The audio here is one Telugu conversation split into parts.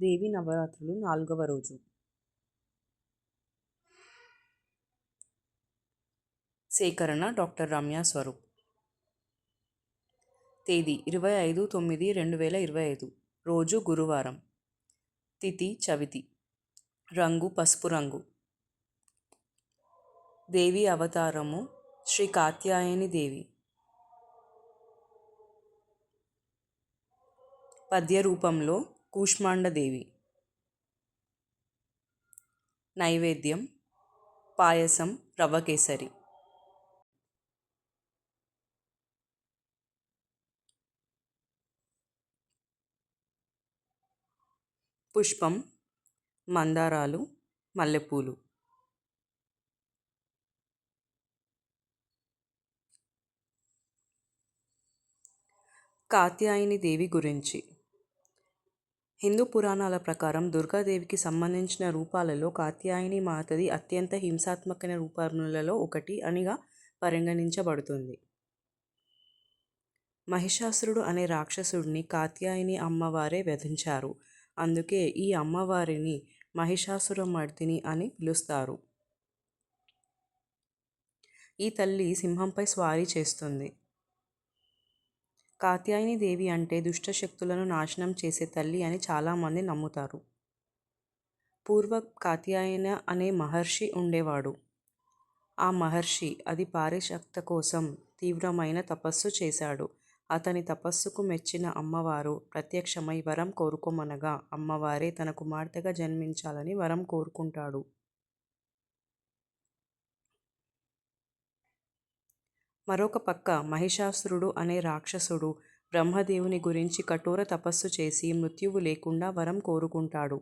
దేవి నవరాత్రులు నాలుగవ రోజు. సేకరణ డాక్టర్ రమ్య స్వరూప్. తేదీ ఇరవై ఐదు తొమ్మిది రెండు వేల ఇరవై ఐదు. రోజు గురువారం. తిథి చవితి. రంగు పసుపు రంగు. దేవి అవతారము శ్రీ కాత్యాయని దేవి. పద్య రూపంలో కూష్మాండదేవి. నైవేద్యం పాయసం రవ్వ కేసరి. పుష్పం మందారాలు మల్లెపూలు. కాత్యాయని దేవి గురించి. హిందూ పురాణాల ప్రకారం దుర్గాదేవికి సంబంధించిన రూపాలలో కాత్యాయని మాతది అత్యంత హింసాత్మకమైన రూపములలో ఒకటి అనిగా పరిగణించబడుతుంది. మహిషాసురుడు అనే రాక్షసుడిని కాత్యాయని అమ్మవారే వధించారు. అందుకే ఈ అమ్మవారిని మహిషాసురమర్దిని అని పిలుస్తారు. ఈ తల్లి సింహంపై స్వారీ చేస్తుంది. కాత్యాయని దేవి అంటే దుష్టశక్తులను నాశనం చేసే తల్లి అని చాలామంది నమ్ముతారు. పూర్వ కాత్యాయన అనే మహర్షి ఉండేవాడు. ఆ మహర్షి అది పారిశక్త కోసం తీవ్రమైన తపస్సు చేశాడు. అతని తపస్సుకు మెచ్చిన అమ్మవారు ప్రత్యక్షమై వరం కోరుకోమనగా అమ్మవారే తన కుమార్తెగా జన్మించాలని వరం కోరుకుంటాడు. మరొక పక్క మహిషాసురుడు అనే రాక్షసుడు బ్రహ్మదేవుని గురించి కఠోర తపస్సు చేసి మృత్యువు లేకుండా వరం కోరుకుంటాడు.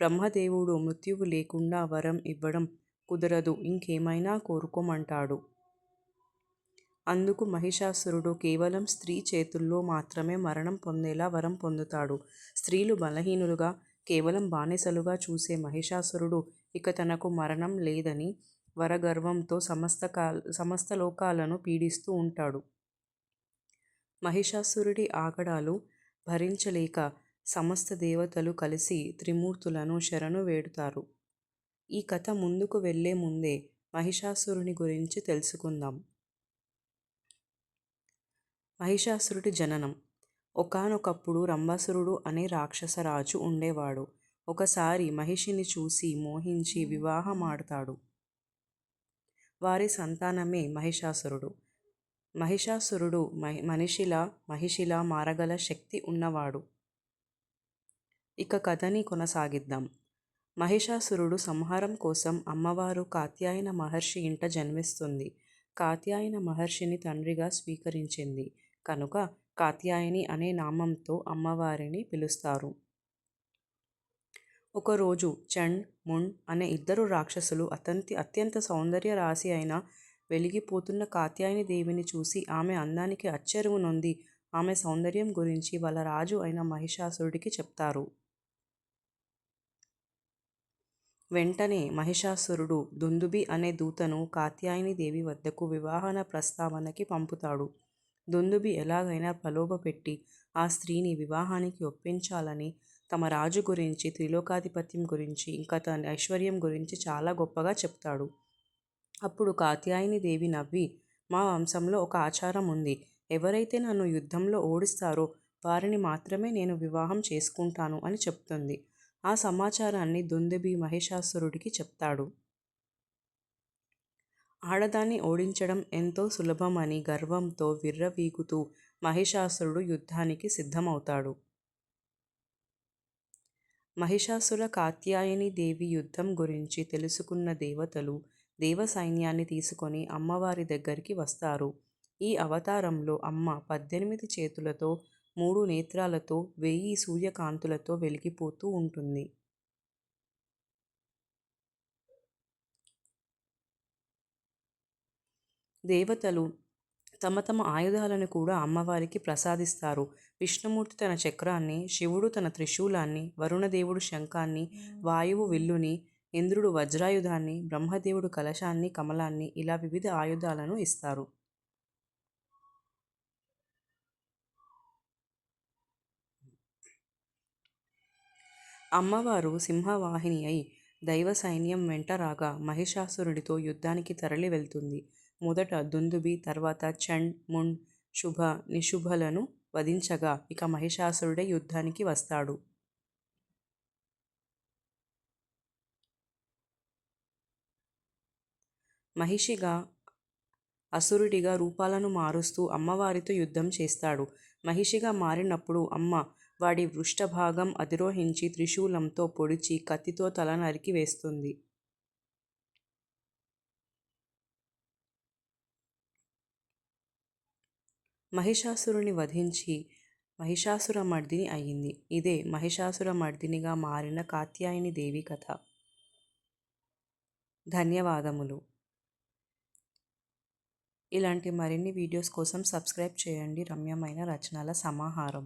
బ్రహ్మదేవుడు మృత్యువు లేకుండా వరం ఇవ్వడం కుదరదు ఇంకేమైనా కోరుకోమంటాడు. అందుకు మహిషాసురుడు కేవలం స్త్రీ చేతుల్లో మాత్రమే మరణం పొందేలా వరం పొందుతాడు. స్త్రీలు బలహీనులుగా కేవలం బానిసలుగా చూసే మహిషాసురుడు ఇక తనకు మరణం లేదని వరగర్వంతో సమస్త కాల సమస్త లోకాలను పీడిస్తూ ఉంటాడు. మహిషాసురుడి ఆగడాలు భరించలేక సమస్త దేవతలు కలిసి త్రిమూర్తులను శరణు వేడుతారు. ఈ కథ ముందుకు వెళ్ళే ముందే మహిషాసురుని గురించి తెలుసుకుందాం. మహిషాసురుడి జననం. ఒకానొకప్పుడు రంభాసురుడు అనే రాక్షసరాజు ఉండేవాడు. ఒకసారి మహిషిని చూసి మోహించి వివాహమాడతాడు వారి సంతానమే మహిషాసురుడు. మహిషాసురుడు మహి మనిషిలా మహిషిలా మారగల శక్తి ఉన్నవాడు. ఇక కథని కొనసాగిద్దాం. మహిషాసురుడు సంహారం కోసం అమ్మవారు కాత్యాయన మహర్షి ఇంట జన్మిస్తుంది. కాత్యాయన మహర్షిని తండ్రిగా స్వీకరించింది. కనుక కాత్యాయని అనే నామంతో అమ్మవారిని పిలుస్తారు. ఒకరోజు చండ్ ముండ్ అనే ఇద్దరు రాక్షసులు అతంతి అత్యంత సౌందర్య రాశి అయిన వెలిగిపోతున్న కాత్యాయని దేవిని చూసి ఆమె అందానికి అచ్చెరువు నొంది ఆమె సౌందర్యం గురించి వాళ్ళ రాజు అయిన మహిషాసురుడికి చెప్తారు. వెంటనే మహిషాసురుడు దుందుబి అనే దూతను కాత్యాయని దేవి వద్దకు వివాహన ప్రస్తావనకి పంపుతాడు. దుందుబి ఎలాగైనా ప్రలోభపెట్టి ఆ స్త్రీని వివాహానికి ఒప్పించాలని తమ రాజు గురించి త్రిలోకాధిపత్యం గురించి ఇంకా తన ఐశ్వర్యం గురించి చాలా గొప్పగా చెప్తాడు. అప్పుడు కాత్యాయని దేవి నవ్వి మా వంశంలో ఒక ఆచారం ఉంది. ఎవరైతే నన్ను యుద్ధంలో ఓడిస్తారో వారిని మాత్రమే నేను వివాహం చేసుకుంటాను అని చెప్తుంది. ఆ సమాచారాన్ని దుందుబి మహిషాసురుడికి చెప్తాడు. ఆడదాన్ని ఓడించడం ఎంతో సులభమని గర్వంతో విర్రవీగుతూ మహిషాసురుడు యుద్ధానికి సిద్ధమవుతాడు. మహిషాసుర కాత్యాయని దేవి యుద్ధం గురించి తెలుసుకున్న దేవతలు దేవ సైన్యాన్ని తీసుకొని అమ్మవారి దగ్గరికి వస్తారు. ఈ అవతారంలో అమ్మ పద్దెనిమిది చేతులతో మూడు నేత్రాలతో వెయ్యి సూర్యకాంతులతో వెలిగిపోతూ ఉంటుంది. దేవతలు తమ తమ ఆయుధాలను కూడా అమ్మవారికి ప్రసాదిస్తారు విష్ణుమూర్తి తన చక్రాన్ని శివుడు తన త్రిశూలాన్ని వరుణదేవుడు శంఖాన్ని వాయువు విల్లుని ఇంద్రుడు వజ్రాయుధాన్ని బ్రహ్మదేవుడు కలశాన్ని కమలాన్ని ఇలా వివిధ ఆయుధాలను ఇస్తారు అమ్మవారు సింహవాహిని అయి దైవ సైన్యం వెంట రాగా మహిషాసురుడితో యుద్ధానికి తరలి వెళ్తుంది. మొదట దుందుభి తర్వాత చండ్, ముండ్, శుభ, నిశుభలను వధించగా ఇక మహిషాసురుడే యుద్ధానికి వస్తాడు. మహిషిగా అసురుడిగా రూపాలను మారుస్తూ అమ్మవారితో యుద్ధం చేస్తాడు. మహిషిగా మారినప్పుడు అమ్మ వాడి వృష్ఠభాగం అధిరోహించి త్రిశూలంతో పొడిచి కత్తితో తల నరికి వేస్తుంది. మహిషాసురుని వధించి మహిషాసురమర్దిని అయింది. ఇదే మహిషాసురమర్దినిగా మారిన కాత్యాయని దేవి కథ. ధన్యవాదములు. ఇలాంటి మరిన్ని వీడియోస్ కోసం సబ్స్క్రైబ్ చేయండి రమ్యమైన రచనల సమాహారం